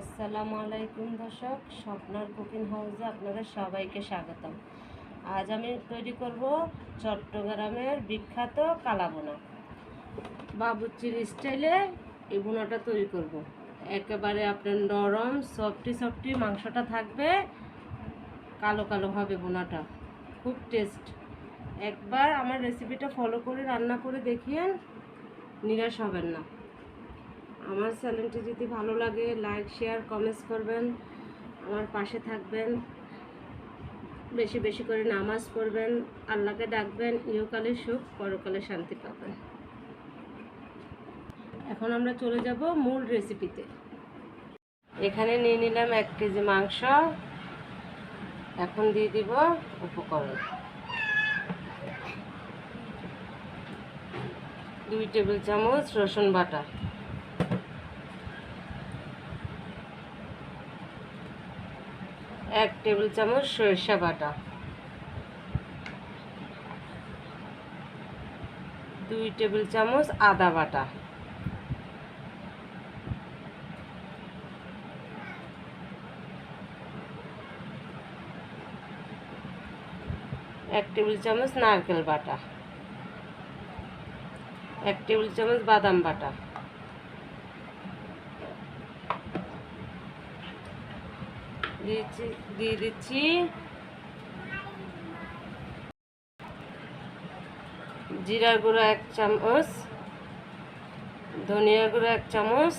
আসসালামু আলাইকুম দর্শক, স্বপ্নার কুকিং হাউসে আপনাদের সবাইকে স্বাগতম। আজ আমি তৈরি করব চট্টগ্রামের বিখ্যাত কালাবোনা বাবুচির স্টাইলে এই বোনাটা তৈরি করব। একেবারে আপনার নরম, সফটি সফটি মাংসটা থাকবে কালো কালো হবে বোনাটা খুব টেস্ট। একবার আমার রেসিপিটা ফলো করে, রান্না করে দেখিয়েন, নিরাশ হবেন না। আমার চ্যানেলটি যদি ভালো লাগে, লাইক, শেয়ার কমেন্টস করবেন, আমার পাশে থাকবেন, বেশি বেশি করে নামাজ পড়বেন, আল্লাহকে ডাকবেন, ইহকালে সুখ, পরকালে শান্তি পাবেন। এখন আমরা চলে যাব মূল রেসিপিতে এখানে নিয়ে নিলাম এক কেজি মাংস, এখন দিয়ে দিব উপকরণ। দুই টেবিল চামচ রসুন বাটা। এক টেবিল চামচ সরিষা বাটা। দুই টেবিল চামচ আদা বাটা। এক টেবিল চামচ নারকেল বাটা। এক টেবিল চামচ বাদাম বাটা। দিয়ে দিচ্ছি। জিরার গুঁড়ো এক চামচ, ধনিয়ার গুঁড়ো এক চামচ,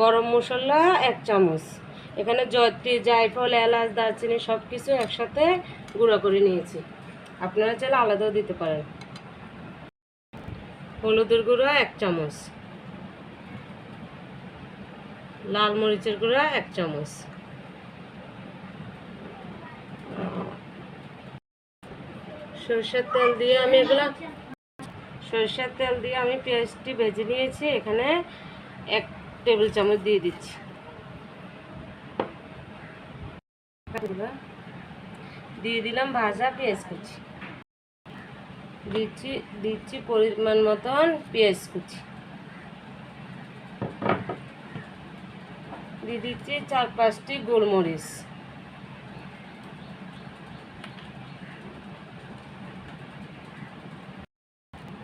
গরম মশলা এক চামচ। এখানে জয়ত্রী, জায়ফল, এলাচ, দারচিনি সব কিছু একসাথে গুঁড়ো করে নিয়েছি। আপনারা চাইলে আলাদাও দিতে পারেন। হলুদের গুঁড়া এক চামচ। লাল মরিচের গুঁড়া এক চামচ। সরষের তেল দিয়ে আমি এগুলো সরষের তেল দিয়ে আমি পেঁয়াজটি ভেজে নিয়েছি। এখানে এক টেবিল চামচ দিয়ে দিচ্ছি। দিয়ে দিলাম ভাজা পেঁয়াজ কুচি। দিচ্ছি দিচ্ছি পরিমাণ মতন পেঁয়াজ কুচি। দিয়ে দিচ্ছি চার পাঁচটি গোলমরিচ।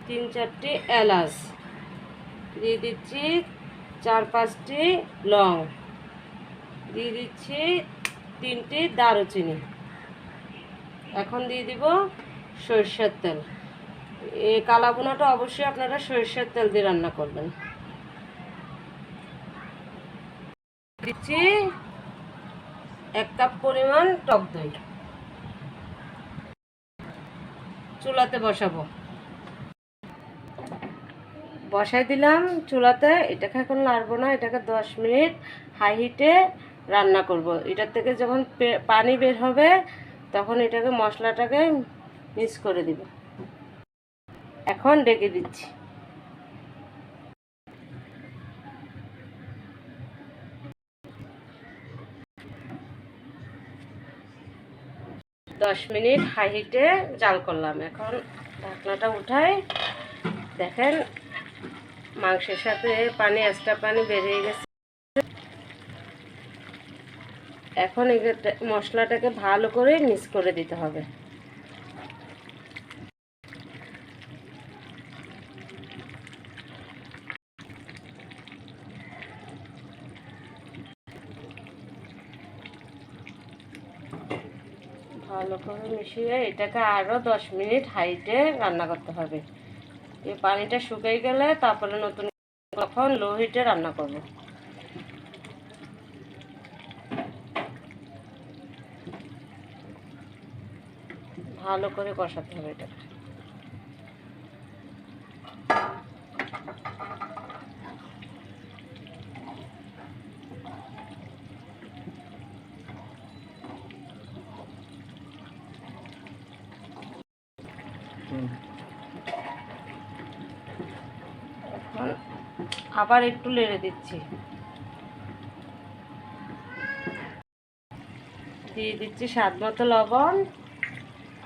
তিন চারটি এলাচ। দিয়ে দিচ্ছি চার পাঁচটি লং। দিয়ে দিচ্ছি তিনটি দারুচিনি। এখন দিয়ে দিব সরষের তেল। এই কালাবোনাটা অবশ্যই আপনারা সরিষার তেল দিয়ে রান্না করবেন। দিচ্ছি এক কাপ পরিমাণ টক দই। চুলাতে বসাবো। বসাই দিলাম চুলাতে, এটাকে এখন নাড়বো না, এটাকে দশ মিনিট হাই হিটে রান্না করব। এটার থেকে যখন পানি বের হবে, তখন এটাকে মশলাটাকে মিক্স করে দিব। এখন ডেকে দিচ্ছি। দশ মিনিট হাই হিটে জাল করলাম। এখন ঢাকনাটা উঠাই। দেখেন, মাংসের সাথে পানি এক্সট্রা পানি বেরিয়ে গেছে। এখন মশলাটাকে ভালো করে মিক্স করে দিতে হবে ভালো করে মিশিয়ে এটাকে আরও দশ মিনিট হাইটে রান্না করতে হবে। এই পানিটা শুকিয়ে গেলে তারপরে নতুন তখন লো হিটে রান্না করব। ভালো করে কষাতে হবে এটা এখন আবার একটু লেড়ে দিচ্ছি। দিয়ে দিচ্ছি স্বাদ মতো লবণ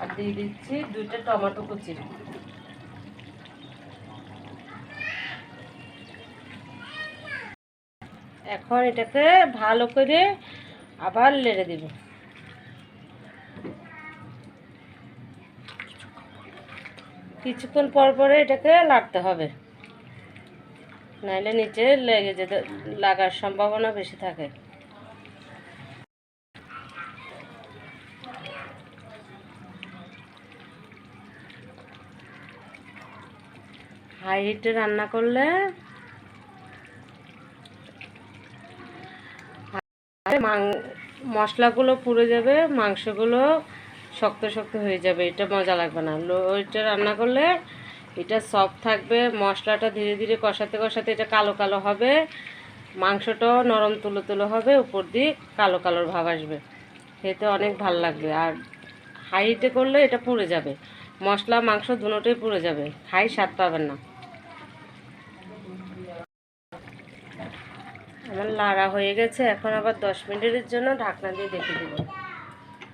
আর দিয়ে দিচ্ছি দুইটা টমেটো কুচি। এখন এটাকে ভালো করে আবার লেড়ে দিব। কিছুক্ষণ পর পরে এটাকে লাড়তে হবে। নাইলে নিচে লেগে যেতে, লাগার সম্ভাবনা বেশি থাকে। হাই হিটে রান্না করলে? মশলাগুলো পুড়ে যাবে, মাংসগুলো শক্ত শক্ত হয়ে যাবে, এটা মজা লাগবে না। লো, ওইটা রান্না করলে এটা সফট থাকবে, মশলাটা ধীরে ধীরে কষাতে কষাতে এটা কালো কালো হবে মাংসটাও নরম তুলো তুলো হবে, উপর দিয়ে কালো কালোর ভাব আসবে। খেতে অনেক ভালো লাগবে আর হাইতে করলে এটা পুড়ে যাবে। মশলা, মাংস দুটোই পুড়ে যাবে, হাই স্বাদ পাবেন না। আমার লাড়া হয়ে গেছে, এখন আবার দশ মিনিটের জন্য ঢাকনা দিয়ে দেখে দেব।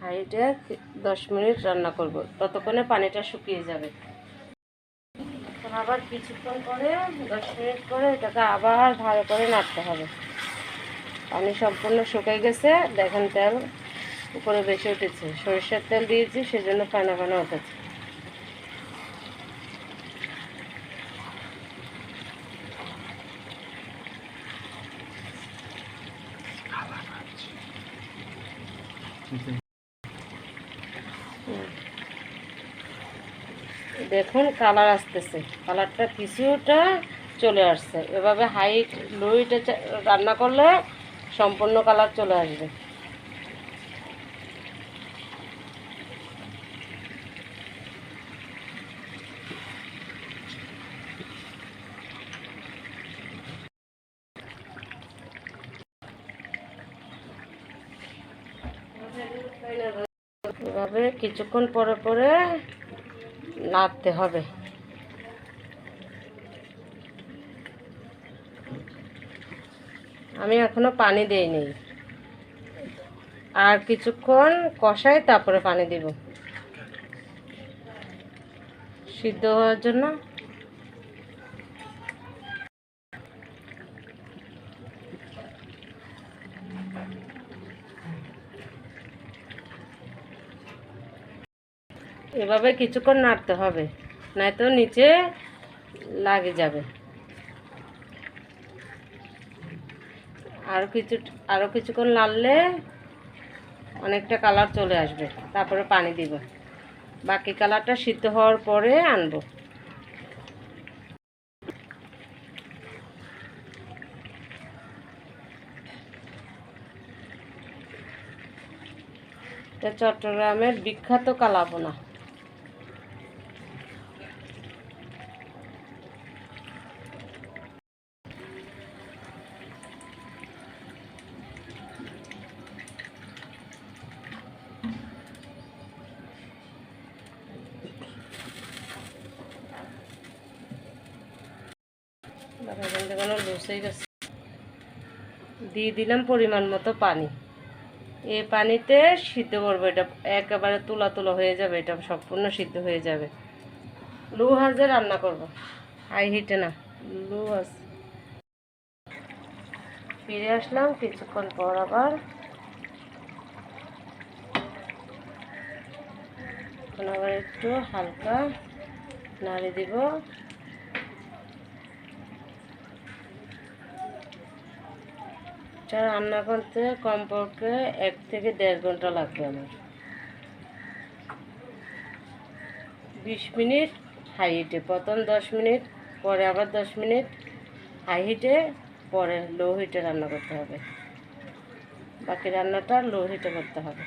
হাইটে দশ মিনিট রান্না করব, ততক্ষণে পানিটা শুকিয়ে যাবে। আবার কিছুক্ষণ পরে, দশ মিনিট পরে এটাকে আবার ভালো করে নাড়তে হবে। পানি সম্পূর্ণ শুকিয়ে গেছে, দেখেন তেল উপরে বেশি উঠেছে। সরিষার তেল দিয়েছি, সেজন্য পানা পানা উঠেছে। দেখুন কালার আসতেছে। কালারটা কিছুটা চলে আসছে। এভাবে হাইট লোইটে রান্না করলে সম্পূর্ণ কালার চলে আসবে। এভাবে কিছুক্ষণ পরে পরে নাড়তে হবে। আমি এখনও পানি দেইনি। আর কিছুক্ষণ কষাই তারপরে পানি দিব। সিদ্ধ হওয়ার জন্য এভাবে কিছুক্ষণ নাড়তে হবে নয়তো নিচে লাগে যাবে। আরও কিছু আরও কিছুক্ষণ নাড়লে অনেকটা কালার চলে আসবে, তারপরে পানি দিব। বাকি কালারটা সিদ্ধ হওয়ার পরে আনব। চট্টগ্রামের বিখ্যাত গেছে। দিয়ে দিলাম পরিমাণ মতো পানি। এ পানিতে সিদ্ধ করব এটা। একেবারে তুলা তুলা হয়ে যাবে, এটা সম্পূর্ণ সিদ্ধ হয়ে যাবে। লু হাজে রান্না করব। হাই হিটে না, লু হাজ ফিরে আসলাম, কিছুক্ষণ পর আবার। আবার একটু হালকা নাড়ি দিব। এটা রান্না করতে কমপক্ষে এক থেকে দেড় ঘণ্টা লাগবে আমার। বিশ মিনিট হাই হিটে, প্রথম দশ মিনিট, পরে আবার দশ মিনিট হাই হিটে, পরে লো হিটে রান্না করতে হবে। বাকি রান্নাটা লো হিটে করতে হবে।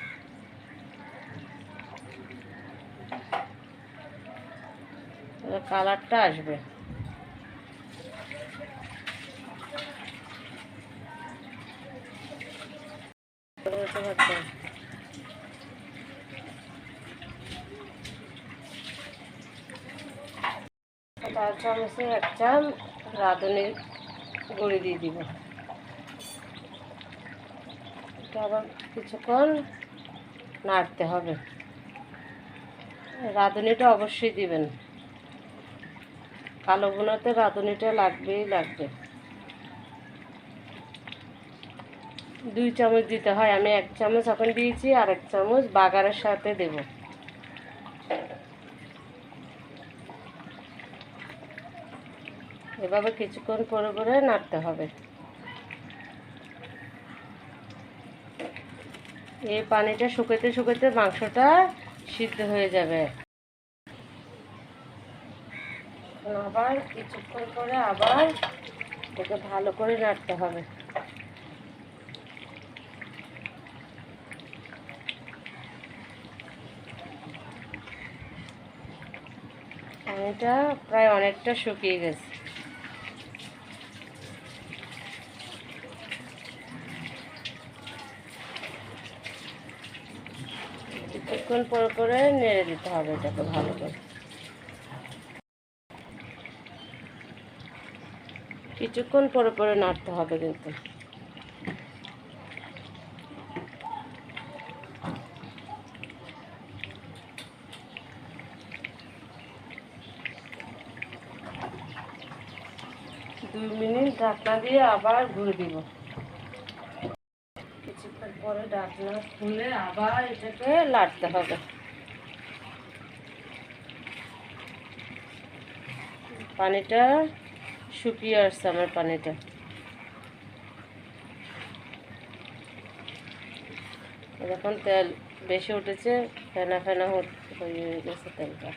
কালারটা আসবে। বলতে পারতাম তার চামচে এক চাম রাঁধুনি গুঁড়ি দিয়ে দিব। এটা আবার কিছুক্ষণ নাড়তে হবে। রাঁধুনিটা অবশ্যই দিবেন। কালো বোনাতে রাঁধুনিটা লাগবেই লাগবে। দুই চামচ দিতে হয়। আমি এক চামচ এখন দিয়েছি আর এক চামচ বাগারের সাথে দেব। এভাবে কিছুক্ষণ করে করে নাড়তে হবে। এই পানিটা শুকাতে শুকাতে মাংসটা সিদ্ধ হয়ে যাবে। আবার কিছুক্ষণ করে আবার এটাকে ভালো করে নাড়তে হবে। পানিটা প্রায় অনেকটা শুকিয়ে গেছে। কিছুক্ষণ পর করে নেড়ে দিতে হবে এটাকে ভালো করে। কিছুক্ষণ পরে পরে নাড়তে হবে কিন্তু দুই মিনিট ঢাকনা দিয়ে আবার ঘুরে দিব। কিছুক্ষণ পরে ঢাকনা খুলে আবার এটাকে লাড়তে হবে। পানিটা শুকিয়ে আসছে আমার পানিটা। যখন তেল বেশি উঠেছে, ফেনা ফেনা হয়ে গেছে তেলটা।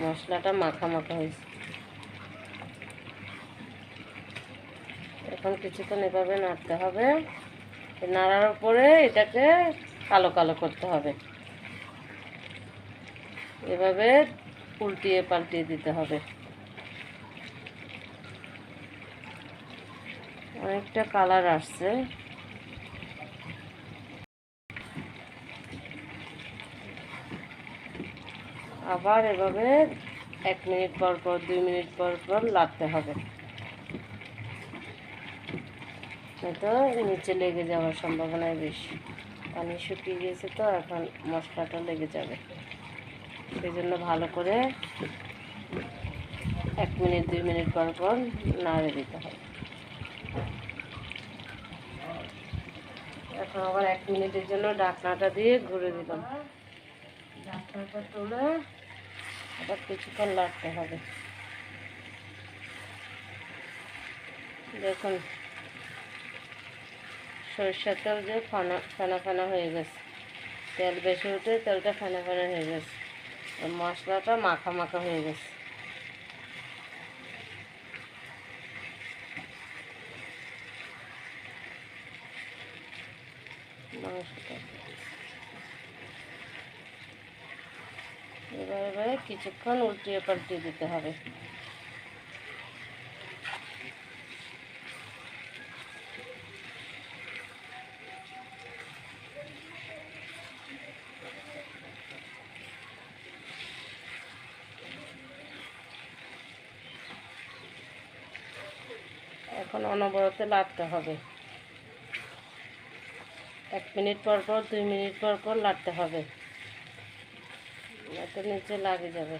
মশলাটা মাখা মাখা হয়েছে। এখন কিছুক্ষণ এভাবে নাড়তে হবে। নাড়ার পরে এটাকে কালো কালো করতে হবে। এভাবে উল্টিয়ে পাল্টিয়ে দিতে হবে। অনেকটা কালার আসছে। আবার এভাবে এক মিনিট পর পর, দুই মিনিট পর পর লাগতে হবে। তো নিচে লেগে যাওয়ার সম্ভাবনাই বেশি। পানি শুকিয়ে গেছে তো, এখন মশলাটা লেগে যাবে। সেই জন্য ভালো করে এক মিনিট, দুই মিনিট পর পর নাড়ে দিতে হবে। এখন আবার এক মিনিটের জন্য ডাকনাটা দিয়ে ঘুরে দিলাম। ডাকনাটা তুলে আবার কিছুক্ষণ লাগতে হবে। দেখুন সরিষার তেল যে ফানা, ফেনা ফেনা হয়ে গেছে। তেল বেশি উঠে তেলটা ফেনা ফেনা হয়ে গেছে। মশলাটা মাখা মাখা হয়ে গেছে। এবার এবারে কিছুক্ষণ উল্টিয়ে পাল্টিয়ে দিতে হবে। এখন অনবরতে লাড়তে হবে। এক মিনিট পর পর, দুই মিনিট পর পর লাড়তে হবে। নিচে লাগে যাবে।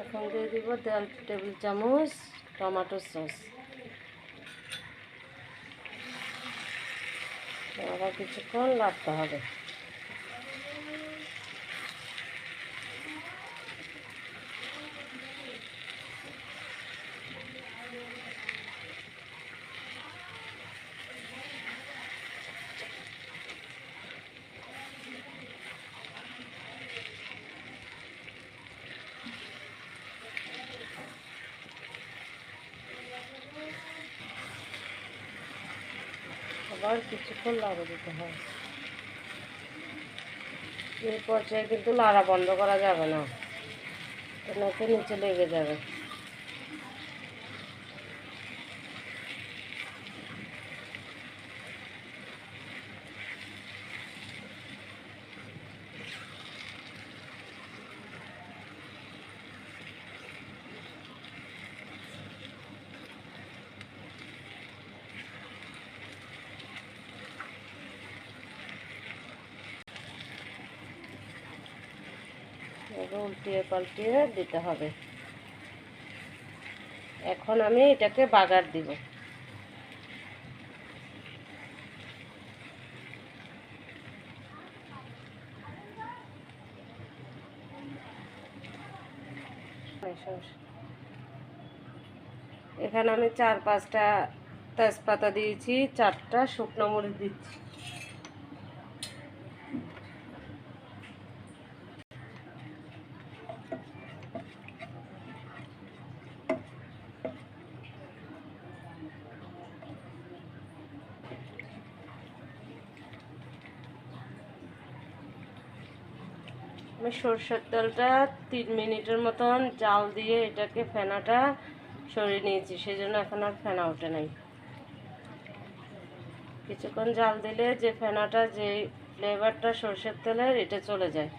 এখন দিয়ে দিব দেড় টেবিল চামচ টমেটো সস। আবার কিছুক্ষণ লাগতে হবে। আবার কিছুক্ষণ লাড়া দিতে হয়। এই পর্যায়ে কিন্তু লাড়া বন্ধ করা যাবে না। নাকি নিচে লেগে যাবে। এবার উল্টিয়ে পাল্টিয়ে দিতে হবে। এখন আমি এটাকে বাগার দিব। এখানে আমি চার পাঁচটা তেজপাতা দিয়েছি, চারটা শুকনো মরিচ দিচ্ছি। সরষের তেলটা তিন মিনিটের মতন জাল দিয়ে এটাকে ফেনাটা সরিয়ে নিয়েছি সেই জন্য এখন আর ফেনা ওঠে নাই। কিছুক্ষণ জাল দিলে যে ফেনাটা, যে ফ্লেভারটা সরষের তেলের, এটা চলে যায়।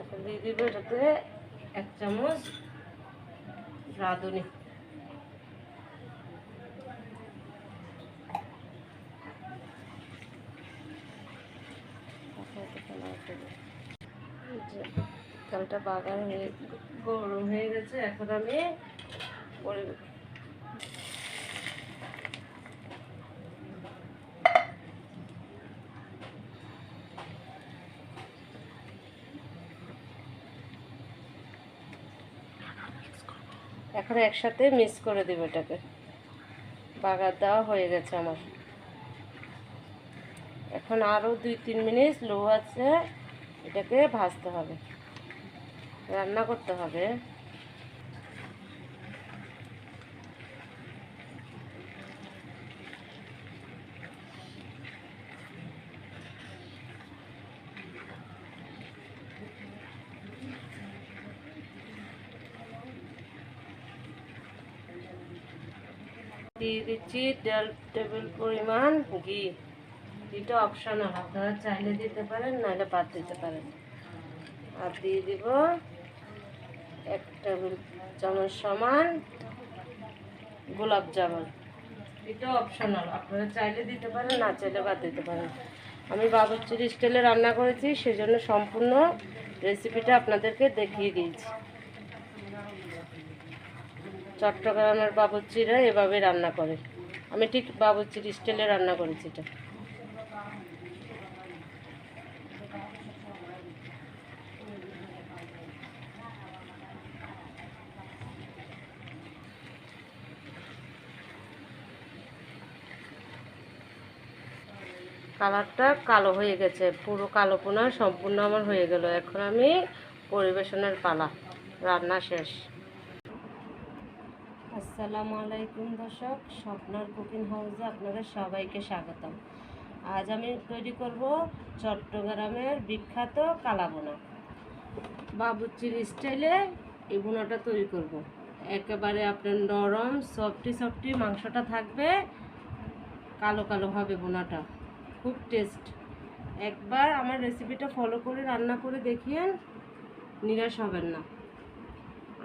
এখন দিয়ে দিব এটাতে এক চামচ রাঁধুনি। বাগার হয়ে গরম হয়ে গেছে, এখন আমি পরিবেশ এখন একসাথে মিক্স করে দেবো এটাকে। বাগার দেওয়া হয়ে গেছে আমার। এখন আরও দুই তিন মিনিট লো আছে, এটাকে ভাজতে হবে। রান্না করতে হবে। দিয়ে দিচ্ছি দেড় টেবিল পরিমাণ ঘি। ঘিটা অপশনাল আপনারা চাইলে দিতে পারেন, নাহলে বাদ দিতে পারেন। আর দিয়ে দিব এক টেবিল চামচ সমান, গোলাপ জামুন। এটা অপশনাল আপনারা চাইলে দিতে পারেন, না চাইলে বাদ দিতে পারেন। আমি বাবুর্চির স্টাইলে রান্না করেছি, সেজন্য সম্পূর্ণ রেসিপিটা আপনাদেরকে দেখিয়ে দিয়েছি। চট্টগ্রামের বাবুর্চিরা এভাবে রান্না করে। আমি ঠিক বাবুর্চির স্টাইলে রান্না করেছি এটা। কালারটা কালো হয়ে গেছে, পুরো কালো পোনা সম্পূর্ণ আমার হয়ে গেল। এখন আমি পরিবেশনের পালা, রান্না শেষ। আসসালামু আলাইকুম দর্শক, স্বপ্নার কুকিং হাউসে আপনাদের সবাইকে স্বাগতম। আজ আমি তৈরি করব চট্টগ্রামের বিখ্যাত কালাবোনা বাবুচির স্টাইলে এই বোনাটা তৈরি করব। একেবারে আপনার নরম, সফটি সফটি মাংসটা থাকবে, কালো কালো হবে বোনাটা খুব টেস্ট একবার আমার রেসিপিটা ফলো করে, রান্না করে দেখিয়েন নিরাশ হবেন না।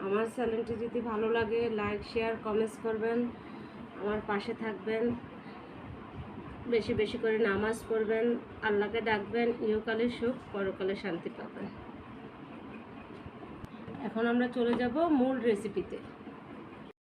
আমার চ্যানেলটি যদি ভালো লাগে লাইক শেয়ার কমেন্টস করবেন। আমার পাশে থাকবেন। বেশি বেশি করে নামাজ পড়বেন। আল্লাহকে ডাকবেন। ইহকালে সুখ, পরকালে শান্তি পাবেন। এখন আমরা চলে যাব মূল রেসিপিতে